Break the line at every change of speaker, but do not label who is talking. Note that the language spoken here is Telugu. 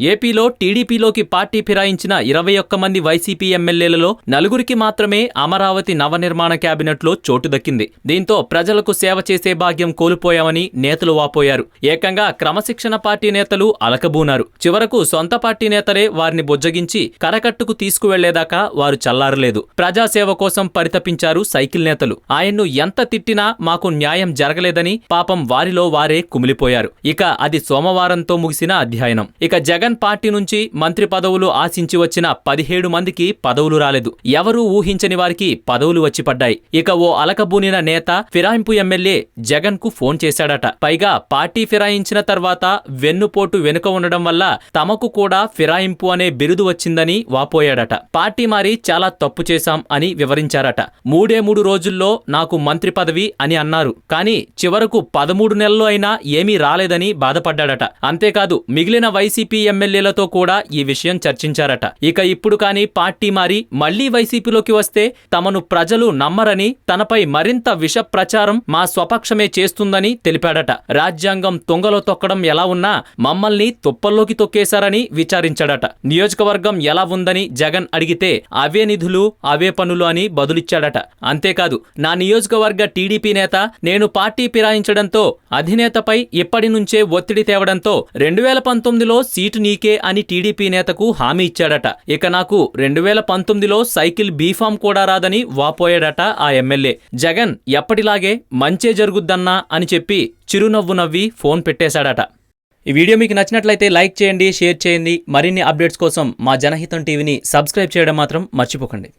ఏపీలో టీడీపీలోకి పార్టీ ఫిరాయించిన ఇరవై ఒక్క మంది వైసీపీ ఎమ్మెల్యేలలో నలుగురికి మాత్రమే అమరావతి నవనిర్మాణ క్యాబినెట్లో చోటు దక్కింది. దీంతో ప్రజలకు సేవ చేసే భాగ్యం కోల్పోయామని నేతలు వాపోయారు. ఏకంగా క్రమశిక్షణ పార్టీ నేతలు అలకబూనారు. చివరకు సొంత పార్టీ నేతలే వారిని బుజ్జగించి కరకట్టుకు తీసుకువెళ్ళేదాకా వారు చల్లారలేదు. ప్రజాసేవ కోసం పరితపించారు సైకిల్ నేతలు. ఆయన్ను ఎంత తిట్టినా మాకు న్యాయం జరగలేదని పాపం వారిలో వారే కుమిలిపోయారు. ఇక అది సోమవారంతో ముగిసిన అధ్యయనం. ఇక జగన్ పార్టీ నుంచి మంత్రి పదవులు ఆశించి వచ్చిన పదిహేడు మందికి పదవులు రాలేదు. ఎవరూ ఊహించని వారికి పదవులు వచ్చి పడ్డాయి. ఇక ఓ అలకబూనిన నేత ఫిరాయింపు ఎమ్మెల్యే జగన్కు ఫోన్ చేశాడట. పైగా పార్టీ ఫిరాయించిన తర్వాత వెన్నుపోటు వెనుక ఉండడం వల్ల తమకు కూడా ఫిరాయింపు అనే బిరుదు వచ్చిందని వాపోయాడట. పార్టీ మారి చాలా తప్పు చేశాం అని వివరించారట. మూడే మూడు రోజుల్లో నాకు మంత్రి పదవి అని అన్నారు. కానీ చివరకు పదమూడు నెలలు అయినా ఏమీ రాలేదని బాధపడ్డాడట. అంతేకాదు మిగిలిన వైసీపీ ఎమ్మెల్యేలతో కూడా ఈ విషయం చర్చించారట. ఇక ఇప్పుడు కానీ పార్టీ మారి మళ్ళీ వైసీపీలోకి వస్తే తమను ప్రజలు నమ్మరని తనపై మరింత విష ప్రచారం మా స్వపక్షమే చేస్తుందని తెలిపాడట. రాజ్యాంగం తుంగలో తొక్కడం ఎలా ఉన్నా మమ్మల్ని తుప్పల్లోకి తొక్కేశారని విచారించాడట. నియోజకవర్గం ఎలా ఉందని జగన్ అడిగితే అవే నిధులు అవే పనులు అని బదులిచ్చాడట. అంతేకాదు నా నియోజకవర్గ టీడీపీ నేత నేను పార్టీ ఫిరాయించడంతో అధినేతపై ఇప్పటి నుంచే ఒత్తిడి తేవడంతో రెండు వేల పంతొమ్మిదిలో సీటు నీకే అని టీడీపీ నేతకు హామీ ఇచ్చాడట. ఇక నాకు రెండు వేల పంతొమ్మిదిలో సైకిల్ బీఫామ్ కూడా రాదని వాపోయాడట ఆ ఎమ్మెల్యే. జగన్ ఎప్పటిలాగే మంచే జరుగుద్దన్నా అని చెప్పి చిరునవ్వు నవ్వి ఫోన్ పెట్టేశాడట. ఈ వీడియో మీకు నచ్చినట్లయితే లైక్ చేయండి షేర్ చేయండి. మరిన్ని అప్డేట్స్ కోసం మా జనహితం టీవీని సబ్స్క్రైబ్ చేయడం మాత్రం మర్చిపోకండి.